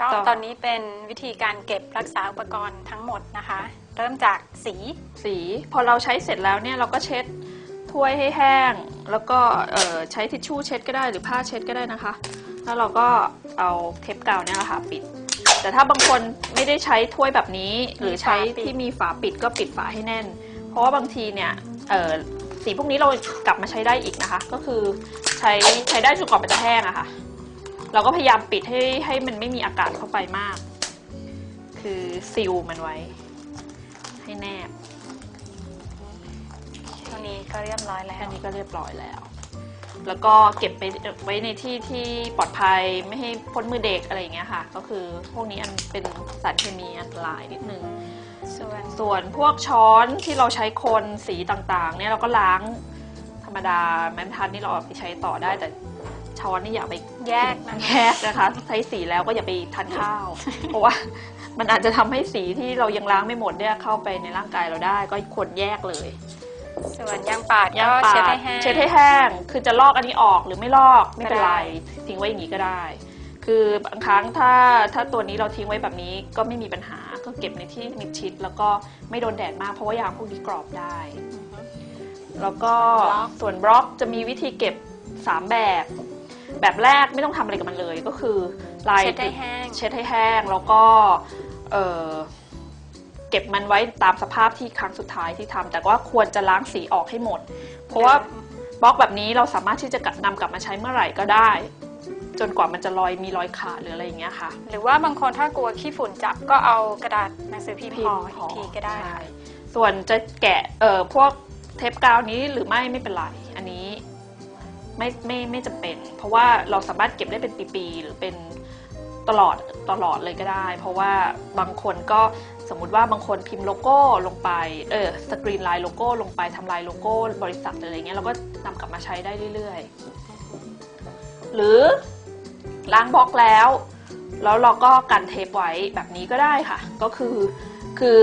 ก็ต่อตอนนี้เป็นวิธีการเก็บรักษาอุปกรณ์ทั้งหมดนะคะ เริ่มจากสีสี พอเราใช้เสร็จแล้วเนี่ยเราก็เช็ดถ้วยให้แห้ง แล้วก็เอ่อใช้ทิชชู่เช็ดก็ได้หรือผ้าเช็ดก็ได้นะคะ แล้วเราก็เอาเทปกาวเนี่ยแหละค่ะปิด แต่ถ้าบางคนไม่ได้ใช้ถ้วยแบบนี้ หรือใช้ที่มีฝาปิดก็ปิดฝาให้แน่น เพราะว่าบางทีเนี่ยเอ่อสีพวกนี้เรากลับมาใช้ได้อีกนะคะ ก็คือใช้ใช้ได้จนกว่ามันจะแห้งอะค่ะ เราก็พยายามปิดให้ให้มันไม่มีอากาศเข้าไปมาก คือซีลมันไว้ ให้แนบเท่านี้ก็เรียบร้อยแล้แค่ว นี้ก็เรียบร้อยแล้ว แล้วก็เก็บไปไว้ในที่ที่ปลอดภัยไม่ให้พ้นมือเด็กอะไรอย่างเงี้ยค่ะ ก็คือพวกนี้อันเป็นสารเคมีอันตรายนิดนึง ส่วน ส่วนพวกช้อนที่เราใช้คนสีต่างๆ เนี่ยเราก็ล้าง ธรรมดาแม้บรรทัดนี่เราเอาไปใช้ต่อได้แต่ช้อนนี่อย่าไปแยกนะแยกนะคะ ใช้สีแล้วก็อย่าไปทานข้าว เพราะว่ามันอาจจะทำให้สีที่เรายังล้างไม่หมดเนี่ยเข้าไปในร่างกายเราได้ ก็ควรแยกเลย ส่วนยางปาดยางก็ปาเช็ดดให้แห้งเช็ดให้แห้ง คือจะลอกอันนี้ออกหรือไม่ลอกไม่เป็นไรก็ได้ทิ้งไว้อย่างนี้ก็ได้ คือบางครั้งถ้าถ้าตัวนี้เราทิ้งไว้แบบนี้ก็ไม่มีปัญหาก็เก็บในที่มิดชิด แล้วก็ไม่โดนแดดมากเพราะว่ายางพวกนี้กรอบได้ แล้วก็ส่วนบล็อกจะมีวิธีเก็บ 3 แบบ แบบแรกไม่ต้องทำอะไรกับมันเลยก็คือลายเช็ดให้แห้ง เช็ดให้แห้งแล้วก็เอ่อเก็บมันไว้ตามสภาพที่ครั้งสุดท้ายที่ทำแต่ว่าควรจะล้างสีออกให้หมด เพราะว่าบล็อกแบบนี้เราสามารถที่จะกลับนำกลับมาใช้เมื่อไหร่ก็ได้ จนกว่ามันจะรอยมีรอยขาดหรืออะไรอย่างเงี้ยค่ะ หรือว่าบางคนถ้ากลัวขี้ฝุ่นจับก็เอากระดาษหนังสือพิมพ์ห่ออีกทีก็ได้ใช่ค่ะส่วนจะแกะเอ่อพวก เทปกาวนี้หรือไม่ไม่เป็นไร อันนี้ไม่ไม่ไม่จำเป็น เพราะว่าเราสามารถเก็บได้เป็นปีๆหรือเป็นตลอดตลอดเลยก็ได้ เพราะว่าบางคนก็สมมุติว่าบางคนพิมพ์โลโก้ลงไปเออสกรีนลายโลโก้ลงไปทำลายโลโก้บริษัทอะไรเงี้ยเราก็นำกลับมาใช้ได้เรื่อยๆ หรือล้างบล็อกแล้ว แล้วเราก็กันเทปไว้แบบนี้ก็ได้ค่ะ ก็คือ คือ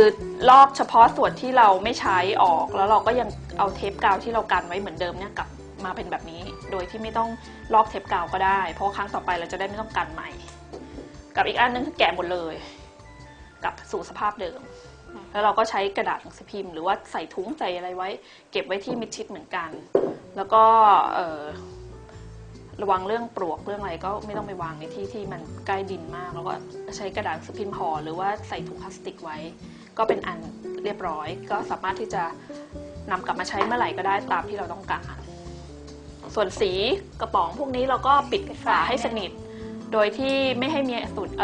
ลอกเฉพาะส่วนที่เราไม่ใช้ออก แล้วเราก็ยังเอาเทปกาวที่เรากันไว้เหมือนเดิมเนี่ยกลับมาเป็นแบบนี้ โดยที่ไม่ต้องลอกเทปกาวก็ได้ เพราะครั้งต่อไปเราจะได้ไม่ต้องกันใหม่ กับอีกอันนึงคือแกะหมดเลย กลับสู่สภาพเดิม แล้วเราก็ใช้กระดาษหนังสือพิมพ์หรือว่าใส่ถุงใส่อะไรไว้ เก็บไว้ที่มิดชิดเหมือนกัน แล้วก็เออ ระวังเรื่องปลวกเรื่องอะไรก็ไม่ต้องไปวางในที่ที่มันใกล้ดินมาก แล้วก็ใช้กระดาษสพิมพ์ห่อหรือว่าใส่ถุงพลาสติกไว้ ก็เป็นอันเรียบร้อย ก็สามารถที่จะนำกลับมาใช้เมื่อไหร่ก็ได้ตามที่เราต้องการ ส่วนสีกระป๋องพวกนี้เราก็ปิดฝาให้สนิท โดยที่ไม่ให้มีสูตรเอ่อ